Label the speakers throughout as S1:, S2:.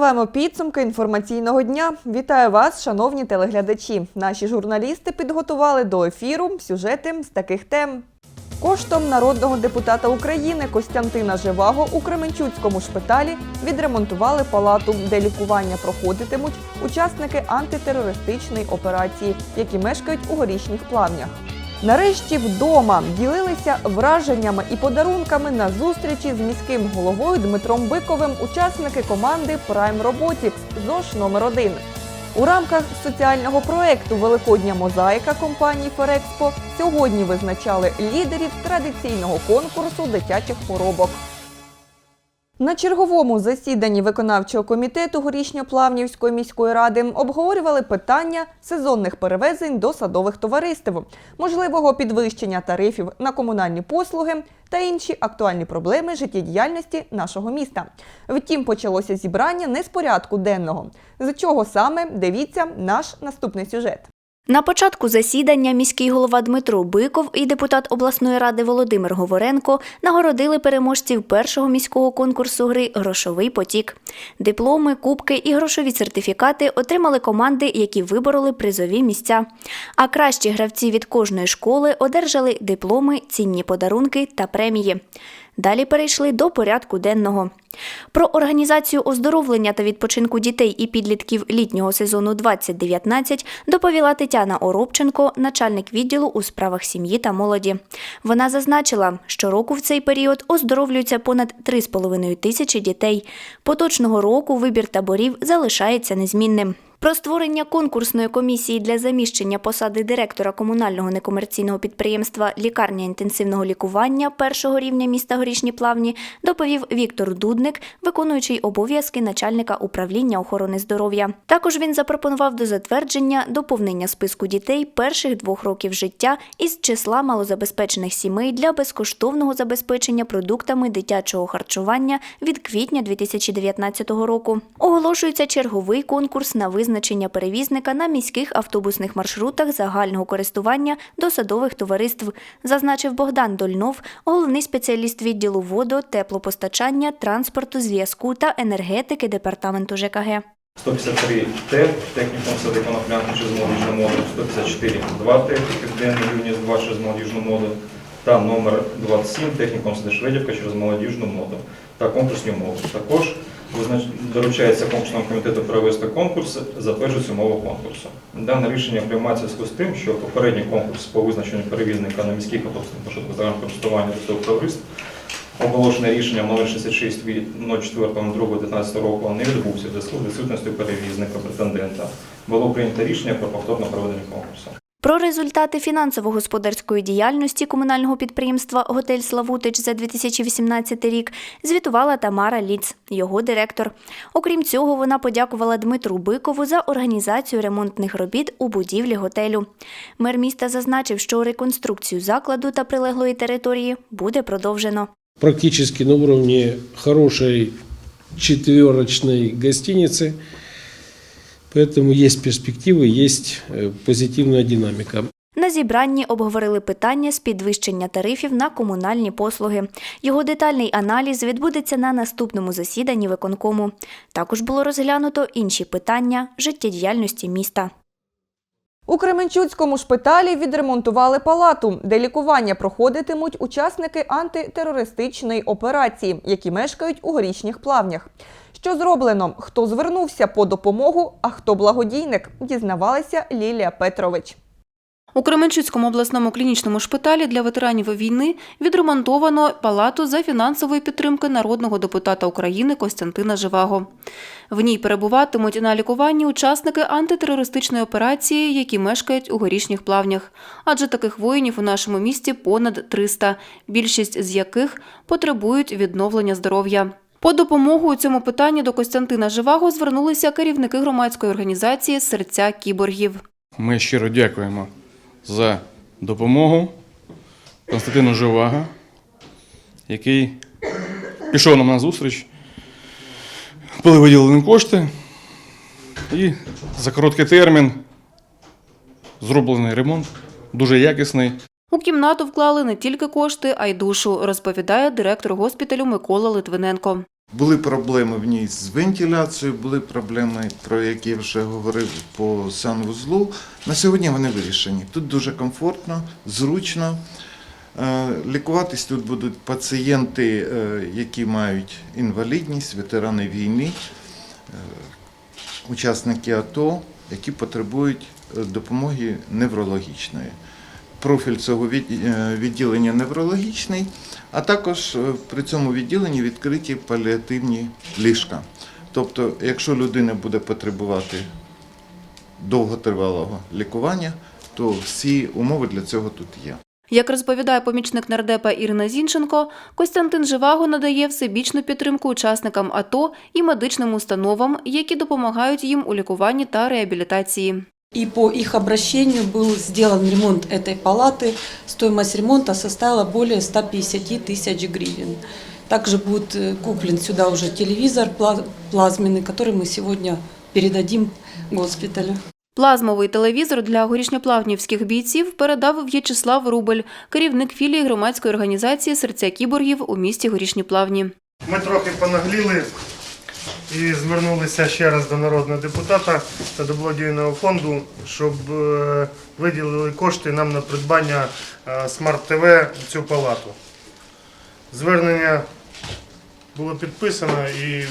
S1: Підбиваємо підсумки інформаційного дня. Вітаю вас, шановні телеглядачі. Наші журналісти підготували до ефіру сюжети з таких тем. Коштом народного депутата України Костянтина Живаго у Кременчуцькому шпиталі відремонтували палату, де лікування проходитимуть учасники антитерористичної операції, які мешкають у горішніх плавнях. Нарешті вдома ділилися враженнями і подарунками на зустрічі з міським головою Дмитром Биковим учасники команди Prime Robotics ЗОЖ номер 1 у рамках соціального проекту Великодня мозаїка компанії Ферекспо сьогодні визначали лідерів традиційного конкурсу дитячих поробок. На черговому засіданні виконавчого комітету Горішньоплавнівської міської ради обговорювали питання сезонних перевезень до садових товариств, можливого підвищення тарифів на комунальні послуги та інші актуальні проблеми життєдіяльності нашого міста. Втім, почалося зібрання не з порядку денного. З чого саме дивіться наш наступний сюжет.
S2: На початку засідання міський голова Дмитро Биков і депутат обласної ради Володимир Говоренко нагородили переможців першого міського конкурсу гри Грошовий потік. Дипломи, кубки і грошові сертифікати отримали команди, які вибороли призові місця. А кращі гравці від кожної школи одержали дипломи, цінні подарунки та премії. Далі перейшли до порядку денного. Про організацію оздоровлення та відпочинку дітей і підлітків літнього сезону 2019 доповіла Тетяна Оробченко, начальник відділу у справах сім'ї та молоді. Вона зазначила, що року в цей період оздоровлюються понад 3,5 тисячі дітей. Поточного року вибір таборів залишається незмінним. Про створення конкурсної комісії для заміщення посади директора комунального некомерційного підприємства Лікарня інтенсивного лікування першого рівня міста Горішні Плавні доповів Віктор Дудник, виконуючий обов'язки начальника управління охорони здоров'я. Також він запропонував до затвердження доповнення списку дітей перших двох років життя із числа малозабезпечених сімей для безкоштовного забезпечення продуктами дитячого харчування від квітня 2019 року. Оголошується черговий конкурс на визначення перевізника на міських автобусних маршрутах загального користування до садових товариств, зазначив Богдан Дольнов, головний спеціаліст відділу водо, теплопостачання, транспорту, зв'язку та енергетики департаменту ЖКГ.
S3: 153 Т, технікум сади коноплянки через молодіжну моду, 154 2 Т, південний юніс 2 через молодіжну моду, та номер 27 технікум сади Шведівка через молодіжну моду та конкурсні умови. Також доручається конкурсному комітету провести конкурс, затверджується умови конкурсу. Дане рішення приймається в зв'язку з тим, що попередній конкурс по визначенню перевізника на міських автобусних маршрутах загального користування до товариств Оголошене рішенням номер 66 від 04.02.19 року не відбувся в зв'язку з відсутністю перевізника претендента. Було прийнято рішення про повторне проведення конкурсу.
S2: Про результати фінансово-господарської діяльності комунального підприємства Готель Славутич за 2018 рік звітувала Тамара Ліц, його директор. Окрім цього, вона подякувала Дмитру Бикову за організацію ремонтних робіт у будівлі готелю. Мер міста зазначив, що реконструкцію закладу та прилеглої території буде продовжено.
S4: практически на уровне хорошей четверочной гостиницы. Поэтому есть перспективы, есть э, позитивная динамика.
S2: На зібранні обговорили питання з підвищення тарифів на комунальні послуги. Його детальний аналіз відбудеться на наступному засіданні виконкому. Також було розглянуто інші питання життєдіяльності міста.
S1: У Кременчуцькому шпиталі відремонтували палату, де лікування проходитимуть учасники антитерористичної операції, які мешкають у горішніх плавнях. Що зроблено? Хто звернувся по допомогу, а хто благодійник? Дізнавалася Лілія Петрович.
S5: У Кременчуцькому обласному клінічному шпиталі для ветеранів війни відремонтовано палату за фінансової підтримки народного депутата України Костянтина Живаго. В ній перебуватимуть на лікуванні учасники антитерористичної операції, які мешкають у горішніх плавнях. Адже таких воїнів у нашому місті понад 300, більшість з яких потребують відновлення здоров'я. По допомогу у цьому питанні до Костянтина Живаго звернулися керівники громадської організації Серця кіборгів.
S6: Ми щиро дякуємо за допомогу Константину Живага, який пішов нам на зустріч. Були виділені кошти, і за короткий термін зроблений ремонт, дуже якісний.
S5: У кімнату вклали не тільки кошти, а й душу, розповідає директор госпіталю Микола Литвиненко.
S7: Були проблеми в ній з вентиляцією, були проблеми, про які я вже говорив по санвузлу. На сьогодні вони вирішені. Тут дуже комфортно, зручно. Е, Лікуватись тут будуть пацієнти, е, які мають інвалідність, ветерани війни, е, учасники АТО, які потребують допомоги неврологічної. Профіль цього е, відділення неврологічний, а також е, при цьому відділенні відкриті паліативні ліжка. Тобто, якщо людина буде потребувати довготривалого лікування, то всі умови для цього тут є.
S5: Як розповідає помічник нардепа Ірина Зінченко, Костянтин Живаго надає всебічну підтримку учасникам АТО і медичним установам, які допомагають їм у лікуванні та реабілітації.
S8: И по их обращению был сделан ремонт этой палаты. Стоимость ремонта составила более 150 тысяч гривен. Также будет э, куплен сюда уже телевизор пла- плазменный, который мы сегодня передадим госпиталю.
S5: Плазмовий телевізор для горішньоплавнівських бійців передав В'ячеслав Рубель, керівник філії громадської організації Серця кіборгів у місті Горішні Плавні.
S9: Ми трохи понагліли і звернулися ще раз до народного депутата та до благодійного фонду, щоб е, виділили кошти нам на придбання е, смарт-ТВ в цю палату. Звернення було підписано і е,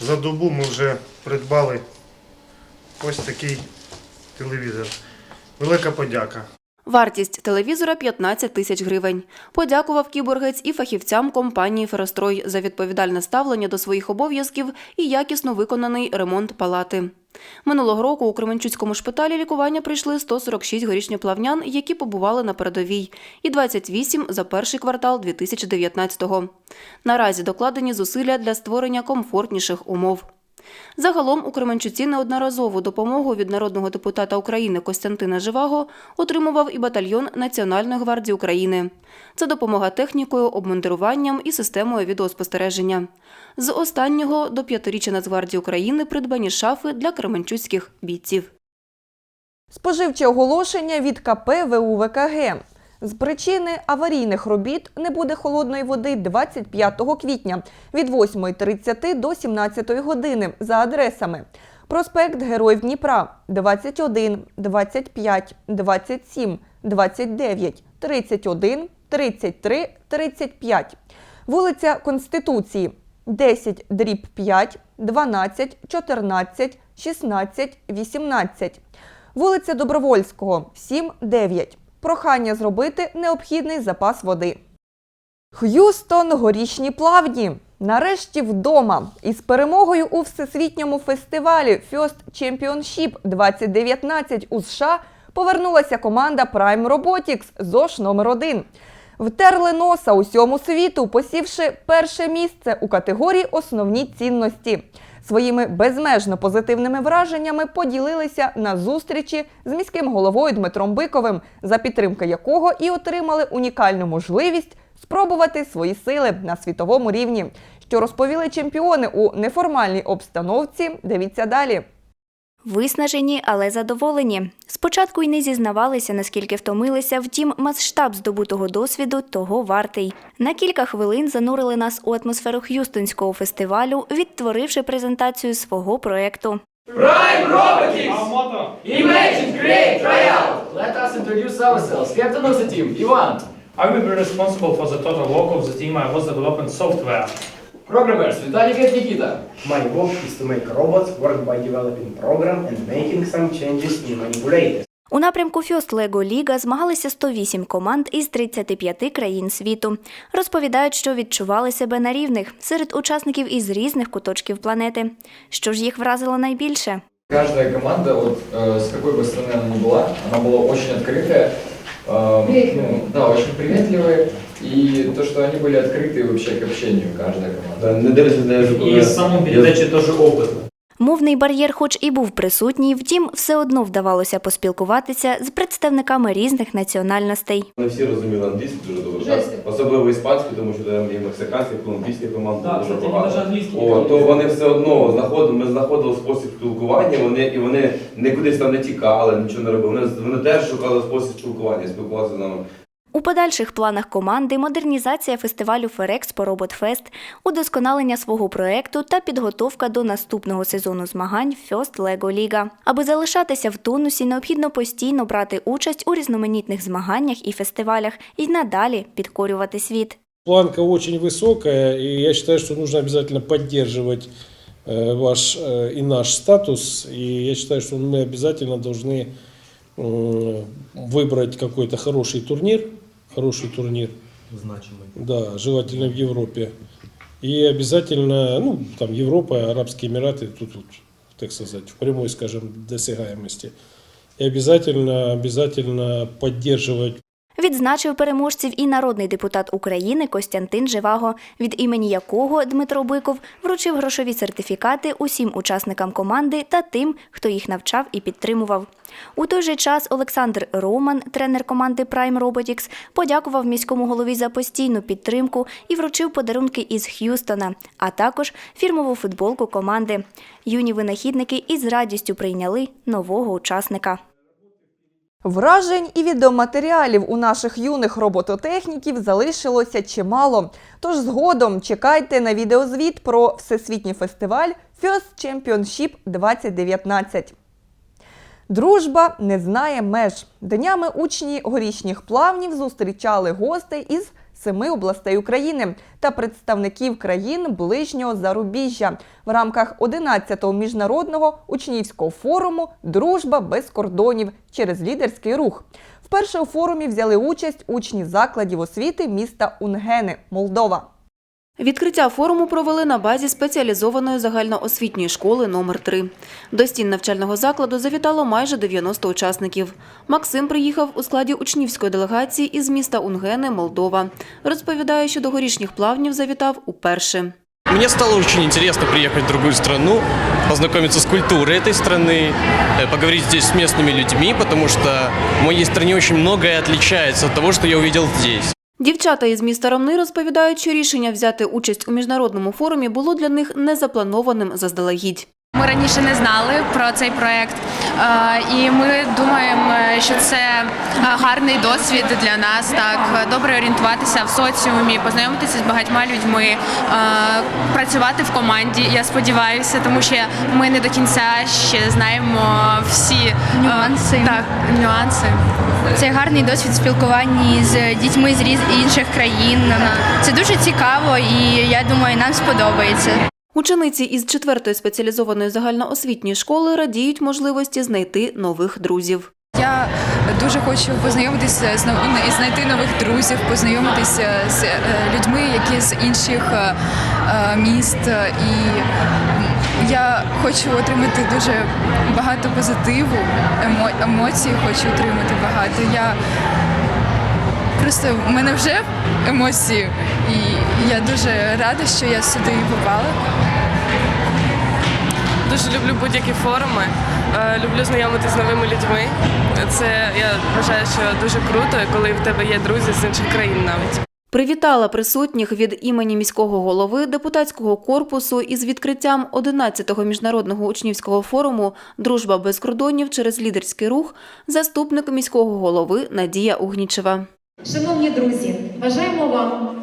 S9: за добу ми вже придбали ось такий телевізор. Велика подяка.
S5: Вартість телевізора 15 тисяч гривень. Подякував кіборгець і фахівцям компанії «Ферострой» за відповідальне ставлення до своїх обов'язків і якісно виконаний ремонт палати. Минулого року у Кременчуцькому шпиталі лікування прийшли 146 горішньоплавнян, які побували на передовій, і 28 за перший квартал 2019-го. Наразі докладені зусилля для створення комфортніших умов. Загалом у Кременчуці неодноразову допомогу від народного депутата України Костянтина Живаго отримував і батальйон Національної гвардії України. Це допомога технікою, обмундируванням і системою відеоспостереження. З останнього до п'ятиріччя Нацгвардії України придбані шафи для кременчуцьких бійців.
S1: Споживче оголошення від КП ВУВКГ. З причини аварійних робіт не буде холодної води 25 квітня від 8.30 до 17 години за адресами. Проспект Героїв Дніпра 21, 25, 27, 29, 31, 33, 35. Вулиця Конституції 10 дріб 5, 12, 14, 16, 18. Вулиця Добровольського 7, 9. Прохання зробити необхідний запас води. Х'юстон горішні плавні. Нарешті вдома. Із перемогою у всесвітньому фестивалі First Championship 2019 у США повернулася команда Prime Robotics ЗОШ номер 1 Втерли носа усьому світу, посівши перше місце у категорії Основні цінності. Своїми безмежно позитивними враженнями поділилися на зустрічі з міським головою Дмитром Биковим, за підтримки якого і отримали унікальну можливість спробувати свої сили на світовому рівні. Що розповіли чемпіони у неформальній обстановці? Дивіться далі.
S2: Виснажені, але задоволені. Спочатку й не зізнавалися, наскільки втомилися, втім, масштаб здобутого досвіду того вартий. На кілька хвилин занурили нас у атмосферу Х'юстонського фестивалю, відтворивши презентацію свого проекту.
S10: Imagine, create, try out! Let us introduce ourselves. Captain of the team, Ivan.
S11: I will be responsible for the total work of the team. I was developing software.
S10: Programmers, Vitaly and Nikita.
S12: My work is to make robots work by developing program and making some changes in manipulators.
S2: У напрямку Фьост Лего Ліга змагалися 108 команд із 35 країн світу. Розповідають, що відчували себе на рівних серед учасників із різних куточків планети. Що ж їх вразило найбільше?
S10: Каждая команда, вот э, с какой бы страны она ни была, она была очень открытая, э, ну, да, очень приветливые, и то, что они были открыты вообще к общению, каждая команда.
S11: И саму передаче тоже опыта.
S2: Мовний бар'єр, хоч і був присутній, втім, все одно вдавалося поспілкуватися з представниками різних національностей.
S13: Не всі розуміли англійську дуже добре, так? особливо іспанську, тому що там і мексиканські, і колумбійські команди
S11: Так,
S13: дуже багато. О, то вони все одно знаходили, ми знаходили спосіб спілкування, вони і вони не кудись там не тікали, нічого не робили. Вони, вони теж шукали спосіб спілкування, спілкувалися з нами.
S2: У подальших планах команди модернізація фестивалю Ферекспо Роботфест, удосконалення свого проекту та підготовка до наступного сезону змагань First Lego Liga. Аби залишатися в тонусі, необхідно постійно брати участь у різноманітних змаганнях і фестивалях і надалі підкорювати світ.
S4: Планка очень высокая, и я считаю, что нужно обязательно поддерживать э, ваш э, и наш статус. И я считаю, что мы обязательно должны м, выбрать какой-то хороший турнир, хороший турнир,
S12: Значимый.
S4: да, желательно в Европе. И обязательно, ну, там Европа, Арабские Эмираты, тут, вот, так сказать, в прямой, скажем, досягаемости. И обязательно, обязательно поддерживать
S2: Відзначив переможців і народний депутат України Костянтин Живаго, від імені якого Дмитро Биков вручив грошові сертифікати усім учасникам команди та тим, хто їх навчав і підтримував. У той же час Олександр Роман, тренер команди Prime Robotics, подякував міському голові за постійну підтримку і вручив подарунки із Х'юстона, а також фірмову футболку команди. Юні винахідники із радістю прийняли нового учасника.
S1: Вражень і відеоматеріалів у наших юних робототехніків залишилося чимало. Тож згодом чекайте на відеозвіт про всесвітній фестиваль First Championship 2019. Дружба не знає меж. Днями учні горішніх плавнів зустрічали гостей із семи областей України та представників країн ближнього зарубіжжя в рамках 11-го міжнародного учнівського форуму Дружба без кордонів через лідерський рух. Вперше у форумі взяли участь учні закладів освіти міста Унгени, Молдова.
S5: Відкриття форуму провели на базі спеціалізованої загальноосвітньої школи номер 3 До стін навчального закладу завітало майже 90 учасників. Максим приїхав у складі учнівської делегації із міста Унгени, Молдова. Розповідає, що до горішніх плавнів завітав уперше.
S14: Мне стало очень интересно приехать в другую страну, познакомиться с культурой этой страны, э, поговорить здесь с местными людьми, потому что в моей стране очень многое отличается от того, что я увидел здесь.
S5: Дівчата із міста Ромни розповідають, що рішення взяти участь у міжнародному форумі було для них незапланованим заздалегідь.
S15: Ми раніше не знали про цей проект, е, і ми думаємо, що це е, гарний досвід для нас. Так добре орієнтуватися в соціумі, познайомитися з багатьма людьми, е, працювати в команді. Я сподіваюся, тому що ми не до кінця ще знаємо всі нюанси. Так, нюанси.
S16: Це гарний досвід спілкування з дітьми з інших країн. Це дуже цікаво, і я думаю, нам сподобається.
S5: Учениці із 4-ї спеціалізованої загальноосвітньої школи радіють можливості знайти нових друзів.
S17: Я дуже хочу познайомитися з і знайти нових друзів, познайомитися з е, людьми, які з інших е, е, міст. І я хочу отримати дуже багато позитиву, емо- емоцій хочу отримати багато. Я просто в мене вже емоції, і я дуже рада, що я сюди попала.
S18: Дуже люблю будь-які форуми. Е, Люблю знайомитися з новими людьми. Це я вважаю, що дуже круто, коли в тебе є друзі з інших країн навіть.
S5: Привітала присутніх від імені міського голови депутатського корпусу із відкриттям 11-го міжнародного учнівського форуму Дружба без кордонів через лідерський рух заступник міського голови Надія Угнічева.
S19: Шановні друзі, бажаємо вам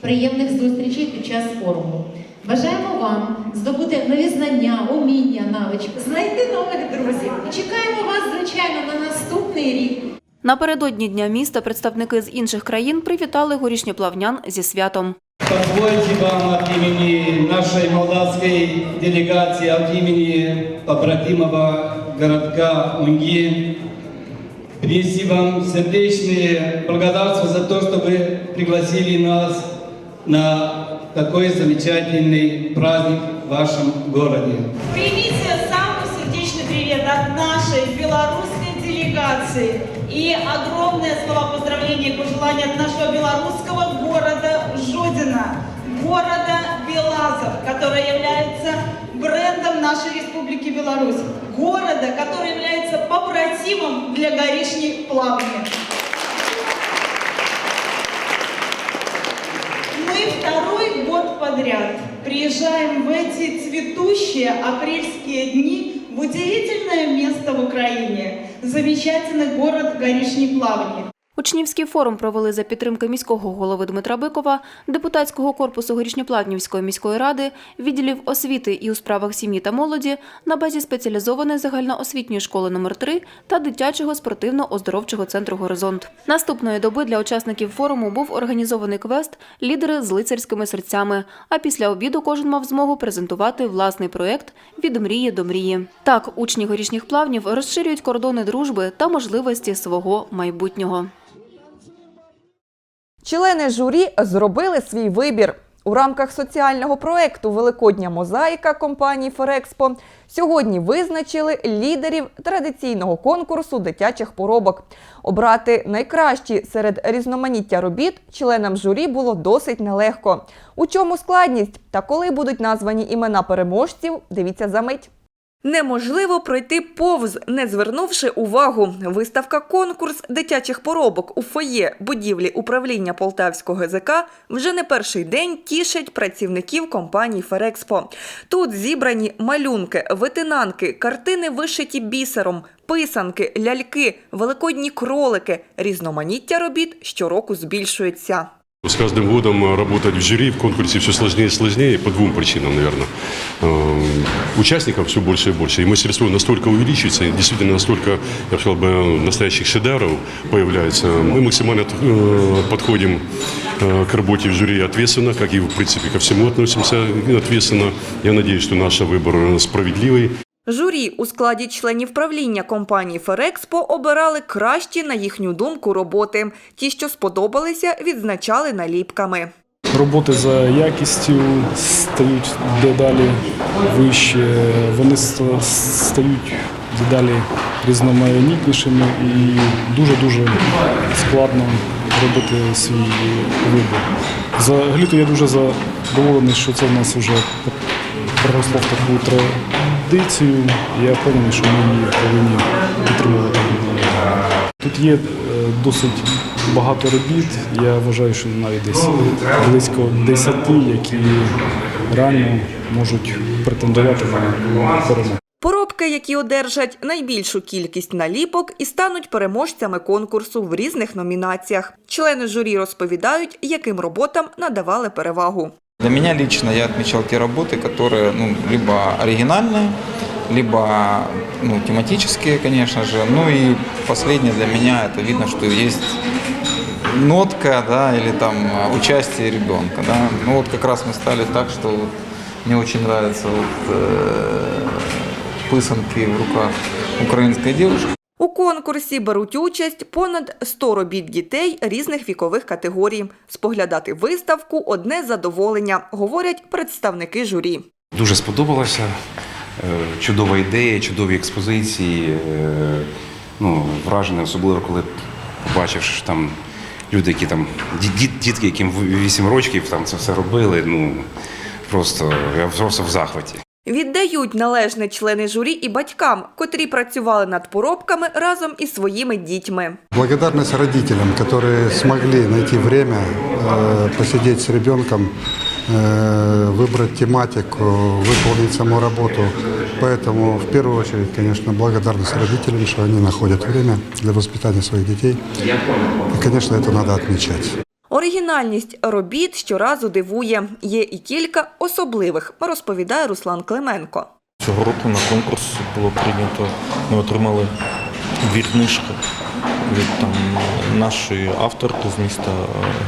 S19: приємних зустрічей під час форуму. Бажаємо вам здобути нові знання, уміння, навички, знайти нових друзів. І чекаємо вас, звичайно, на наступний рік.
S5: Напередодні дня міста представники з інших країн привітали горішньоплавнян зі святом.
S20: Позвольте вам от имени нашей молдавской делегации, от имени побратимого городка Унги, принести вам сердечные благодарства за то, что вы пригласили нас на такой замечательный праздник в вашем городе.
S21: Примите самый сердечный привет от нашей белорусской делегации и огромное слова поздравления и пожелания от нашего белорусского города Жодина, города Белазов, который является брендом нашей Республики Беларусь, города, который является побратимом для горишней плавания. Мы второй год подряд приезжаем в эти цветущие апрельские дни в удивительное место в Украине, замечательный город Горишний Плавни.
S5: Учнівський форум провели за підтримки міського голови Дмитра Бикова, депутатського корпусу Горішньоплатнівської міської ради, відділів освіти і у справах сім'ї та молоді на базі спеціалізованої загальноосвітньої школи номер 3 та дитячого спортивно-оздоровчого центру Горизонт. Наступної доби для учасників форуму був організований квест Лідери з лицарськими серцями. А після обіду кожен мав змогу презентувати власний проєкт від мрії до мрії. Так, учні горішніх плавнів розширюють кордони дружби та можливості свого майбутнього.
S1: Члени журі зробили свій вибір. У рамках соціального проекту Великодня мозаїка компанії Ферекспо сьогодні визначили лідерів традиційного конкурсу дитячих поробок. Обрати найкращі серед різноманіття робіт членам журі було досить нелегко. У чому складність та коли будуть названі імена переможців, дивіться за мить. Неможливо пройти повз, не звернувши увагу. Виставка конкурс дитячих поробок у фоє будівлі управління Полтавського ГЗК вже не перший день тішить працівників компанії Ферекспо. Тут зібрані малюнки, витинанки, картини вишиті бісером, писанки, ляльки, великодні кролики. Різноманіття робіт щороку збільшується.
S22: С каждым годом э, работать в жюри, в конкурсе все сложнее и сложнее по двум причинам, наверное. Эм, Участников все больше и больше, и мастерство настолько увеличивается, и действительно настолько, я бы сказал бы, настоящих шедевров появляется. Мы максимально э, подходим э, к работе в жюри ответственно, как и, в принципе, ко всему относимся ответственно. Я надеюсь, что наш выбор справедливый.
S1: Журі у складі членів правління компанії Ферекспо обирали кращі, на їхню думку, роботи. Ті, що сподобалися, відзначали наліпками.
S23: Роботи за якістю стають дедалі вище, вони стають дедалі різноманітнішими і дуже-дуже складно робити свій вибір. Взагалі-то я дуже задоволений, що це в нас вже переросло в таку традицію. Я впевнений, що ми її повинні підтримувати. Тут є е, досить багато робіт. Я вважаю, що навіть десь близько 10, які реально можуть претендувати на перемогу.
S1: Поробки, які одержать найбільшу кількість наліпок і стануть переможцями конкурсу в різних номінаціях. Члени журі розповідають, яким роботам надавали перевагу.
S24: Для меня лично я отмечал те работы, которые ну, либо оригинальные, либо ну, тематические, конечно же. Ну и последнее для меня это видно, что есть нотка, да, или там участие ребенка, да. Ну вот как раз мы стали так, что вот мне очень нравятся вот, э, пысанки в руках украинской девушки.
S1: У конкурсі беруть участь понад 100 робіт дітей різних вікових категорій. Споглядати виставку одне задоволення, говорять представники журі.
S25: Дуже сподобалося. Е, Чудова ідея, чудові експозиції. е, Ну, вражений, особливо коли побачив, що там люди, які там ді- ді- дітки, яким 8 років там це все робили. Ну просто я просто в захваті.
S1: Віддають належне члени журі і батькам, котрі працювали над поробками разом із своїми дітьми.
S26: Благодарность родителям, которые смогли найти время э, посидеть с ребенком, э, выбрать тематику, выполнить саму работу. Поэтому в первую очередь, конечно, благодарность родителям, что они находят время для воспитания своих детей. И, конечно, это надо отмечать.
S1: Оригінальність робіт щоразу дивує. Є і кілька особливих, розповідає Руслан Клименко.
S27: Цього року на конкурс було прийнято, ми отримали дві книжки від там, нашої авторки з міста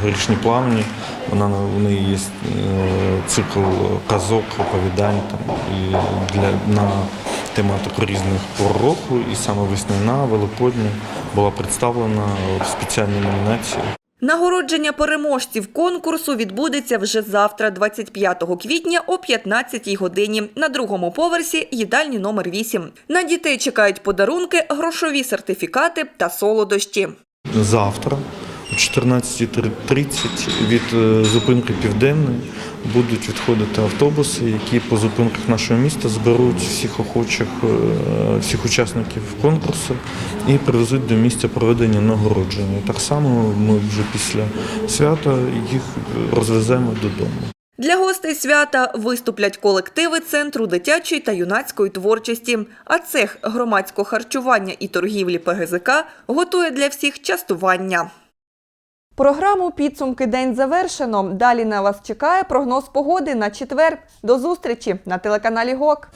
S27: Горішні Плавні. Вона у неї є е, цикл казок, оповідань там, і для, на тематику різних пор. І саме весняна, великодня була представлена в спеціальній номінації.
S1: Нагородження переможців конкурсу відбудеться вже завтра, 25 квітня о 15 годині на другому поверсі їдальні номер 8. На дітей чекають подарунки, грошові сертифікати та солодощі.
S27: Завтра 14.30 від е, зупинки Південної будуть відходити автобуси, які по зупинках нашого міста зберуть всіх охочих, е, всіх учасників конкурсу і привезуть до місця проведення нагородження. Так само ми вже після свята їх розвеземо додому.
S1: Для гостей свята виступлять колективи Центру дитячої та юнацької творчості, а цех громадського харчування і торгівлі ПГЗК готує для всіх частування. Програму підсумки день завершено. Далі на вас чекає прогноз погоди на четвер. До зустрічі на телеканалі ГОК.